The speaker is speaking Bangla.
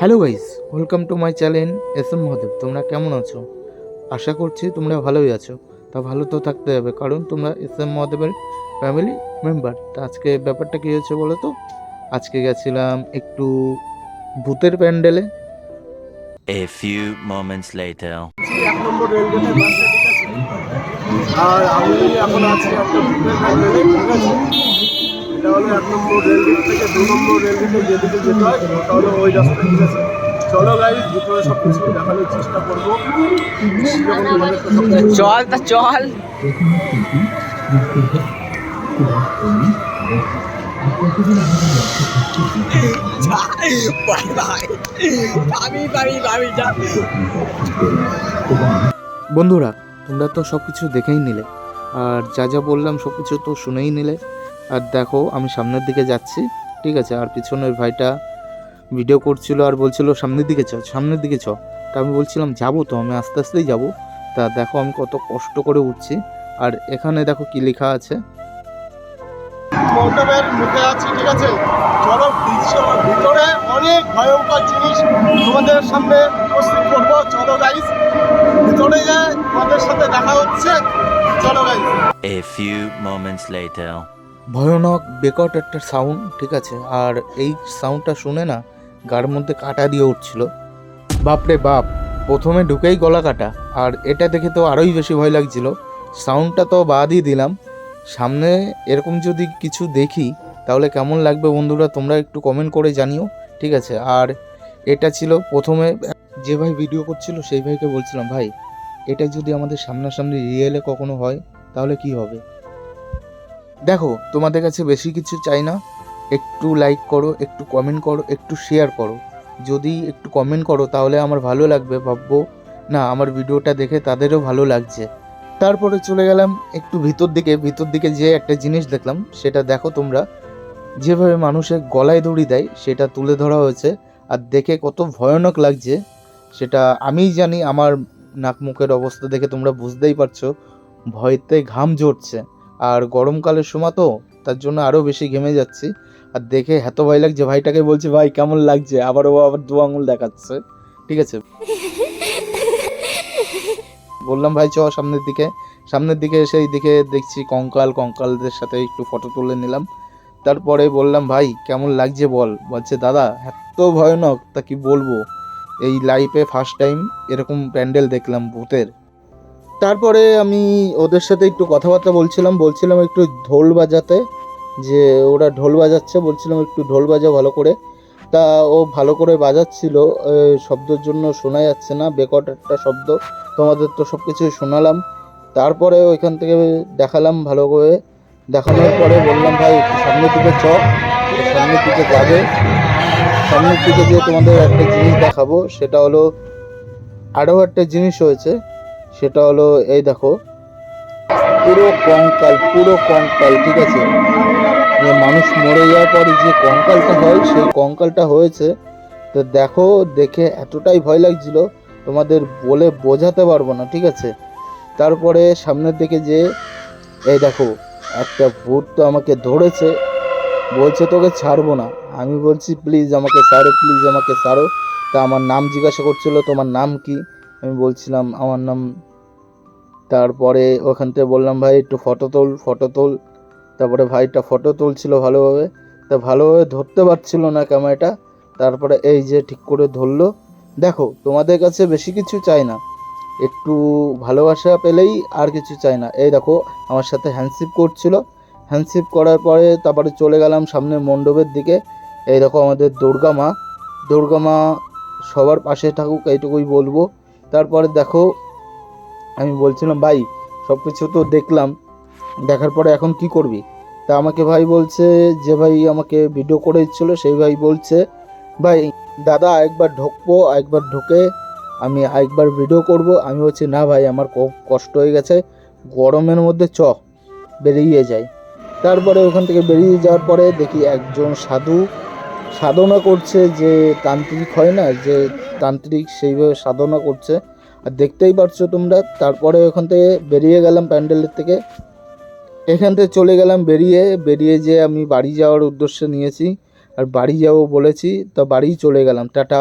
Hello guys welcome to my channel S M Mahadev. তোমরা কেমন আছো? আশা করছি তোমরা ভালোই আছো। তা ভালো তো থাকতে হবে কারণ তোমরা এস এম মহাদেবের ফ্যামিলি মেম্বার তা আজকে ব্যাপারটা কী হয়েছে বলো তো? আজকে গেছিলাম একটু ভূতের প্যান্ডেলে A few moments later. আর আমি এখন আছি একটা ভূতের প্যান্ডেলে ঠিক আছে? এটা হলো এক নম্বর রেলগেট থেকে দু নম্বর রেলগেটে যেদিকে যেতে হয় ওটা হলো ওই রাস্তা ঠিক আছে? চলো গাইজ ভিতরে সব কিছু দেখানোর চেষ্টা করব। যেমন তোমাদের তো চল। তা বন্ধুরা তোমরা তো সব কিছু দেখেই নিলে। আর যা যা বললাম সব কিছু তো শুনেই নিলে। আর দেখো আমি সামনের দিকে যাচ্ছি ঠিক আছে? আর পিছনের ভাইটা ভিডিও করছিল আর বলছিল সামনের দিকে চ সামনের দিকে চ। তা আমি বলছিলাম যাব তো আমি আস্তে আস্তেই যাব। তা দেখো আমি কত কষ্ট করে উঠছি। আর এখানে দেখো কি লেখা আছে। মণ্ডপের মুখে আছি ঠিক আছে? চলো ভিতরে অনেক ভয়ঙ্কর জিনিস তোমাদের সামনে উপস্থিত করব। চলো গাইজ ভিতরে তোমাদের সাথে দেখা হচ্ছে। চলো guys A few moments later. ভয়ানক বেকট একটা সাউন্ড, ঠিক আছে? আর এই সাউন্ডটা শুনে না গার মধ্যে কাটা দিয়ে উঠছিল। বাপরে বাপ, প্রথমে ঢুকেই গলা কাটা, আর এটা দেখে তো আরোই বেশি ভয় লাগছিল। সাউন্ডটা তো বাদই দিলাম। সামনে এরকম যদি কিছু দেখি, তাহলে কেমন লাগবে বন্ধুরা তোমরা একটু কমেন্ট করে জানিও, ঠিক আছে? আর এটা ছিল প্রথমে, যে ভাই ভিডিও করছিল, সেই ভাইকে বলছিলাম, ভাই, এটা যদি আমাদের সামনাসামনি রিয়েলে কখনো হয়, তাহলে কি হবে? দেখো, তোমাদের কাছে বেশি কিছু চাই না। একটু লাইক করো, একটু কমেন্ট করো, একটু শেয়ার করো। যদি একটু কমেন্ট করো, তাহলে আমার ভালো লাগবে, ভাববো। না, আমার ভিডিওটা দেখে তাদেরও ভালো লাগছে। তারপরে চলে গেলাম একটু ভিতর দিকে। ভিতর দিকে যে একটা জিনিস দেখলাম, সেটা দেখো তোমরা। যেভাবে মানুষের গলায় দড়ি দেয়, সেটা তুলে ধরা হয়েছে। আর দেখে কত ভয়ানক লাগছে। সেটা আমিই জানি, আমার নাক মুখের অবস্থা দেখে তোমরা বুঝতেই পারছ। ভয়তে ঘাম ঝরছে। আর গরমকালের সময় তো তার জন্য আরও বেশি ঘেমে যাচ্ছি। আর দেখে এত ভয় লাগছে, ভাইটাকে বলছি, ভাই, কেমন লাগছে? আবার ও আবার দু আঙুল দেখাচ্ছে। ঠিক আছে? বললাম, ভাই, চ, সামনের দিকে। সামনের দিকে এসে দিকে দেখছি কঙ্কাল, কঙ্কালদের সাথে একটু ফটো তুলে নিলাম। তারপরে বললাম, ভাই, কেমন লাগছে বল? বলছে, দাদা, এত ভয়ানক, তা কি বলব? এই লাইফে ফার্স্ট টাইম এরকম প্যান্ডেল দেখলাম ভূতের। তারপরে আমি ওদের সাথে একটু কথাবার্তা বলছিলাম বলছিলাম একটু ঢোল বাজাতে, যে ওরা ঢোল বাজাচ্ছে, বলছিলাম একটু ঢোল বাজা ভালো করে। তা ও ভালো করে বাজাচ্ছিল শব্দের জন্য শোনা যাচ্ছে না বেকট একটা শব্দ, তোমাদের তো সব কিছুই শোনালাম। তারপরে ওইখান থেকে দেখালাম ভালো করে। দেখানোর পরে বললাম, ভাই, একটু সামনের দিকে চ সামনের দিকে যাবে। সামনের দিকে যে তোমাদের একটা জিনিস দেখাবো, সেটা হলো আরও একটা জিনিস হয়েছে। সেটা হলো, এই দেখো। পুরো কঙ্কাল পুরো কঙ্কাল, ঠিক আছে? যে মানুষ মরে যাওয়ার পরে যে কঙ্কালটা হয়, সেই কঙ্কালটা হয়েছে। তো দেখো, দেখে এতটাই ভয় লাগছিল, তোমাদের বলে বোঝাতে পারব না, ঠিক আছে? তারপরে সামনের দিকে যে, এই দেখো, একটা ভূত তো আমাকে ধরেছে। বলছে, তোকে ছাড়বো না। আমি বলছি, প্লিজ আমাকে ছাড়ো, প্লিজ আমাকে ছাড়ো। তা আমার নাম জিজ্ঞাসা করছিল, তোমার নাম কি? আমি বলছিলাম আমার নাম, তারপরে ওখান থেকে বললাম, ভাই, একটু ফটো তোল ফটো তোল। তারপরে ভাইটা ফটো তুলছিল ভালোভাবে। তা ভালোভাবে ধরতে পারছিল না ক্যামেরাটা তারপরে এই যে ঠিক করে ধরলো। দেখো, তোমাদের কাছে বেশি কিছু চাই না। একটু ভালোবাসা পেলেই আর কিছু চাই না। এই দেখো, আমার সাথে হ্যান্ডশিপ করছিল। হ্যান্ডশিপ করার পরে তারপরে চলে গেলাম সামনে মণ্ডপের দিকে। এই দেখো আমাদের দুর্গা মা। দুর্গা মা সবার পাশে থাকুক, এইটুকুই বলব। তারপরে দেখো, আমি বলছিলাম, ভাই সব কিছু তো দেখলাম। দেখার পরে এখন কি করবি? তা আমাকে ভাই বলছে, যে ভাই আমাকে ভিডিও করে দিচ্ছিল, সেই ভাই বলছে, ভাই, দাদা একবার ঢুকবো একবার ঢুকে আমি একবার ভিডিও করব। আমি বলছি, না ভাই, আমার কষ্ট হয়ে গেছে, গরমের মধ্যে চ, বেরিয়ে যাই। তারপরে ওখান থেকে বেরিয়ে যাওয়ার পরে দেখি একজন সাধু, সাধনা করছে যে তান্ত্রিক হয় না, যে তান্ত্রিক সেইভাবে সাধনা করছে। আর দেখতেই পারছ তোমরা তারপরে ওখান থেকে বেরিয়ে গেলাম প্যান্ডেলের থেকে। এখান থেকে চলে গেলাম বেরিয়ে বেরিয়ে যে আমি বাড়ি যাওয়ার উদ্দেশ্য নিয়েছি। আর বাড়ি যাব বলেছি, তো বাড়ি চলে গেলাম, টাটা।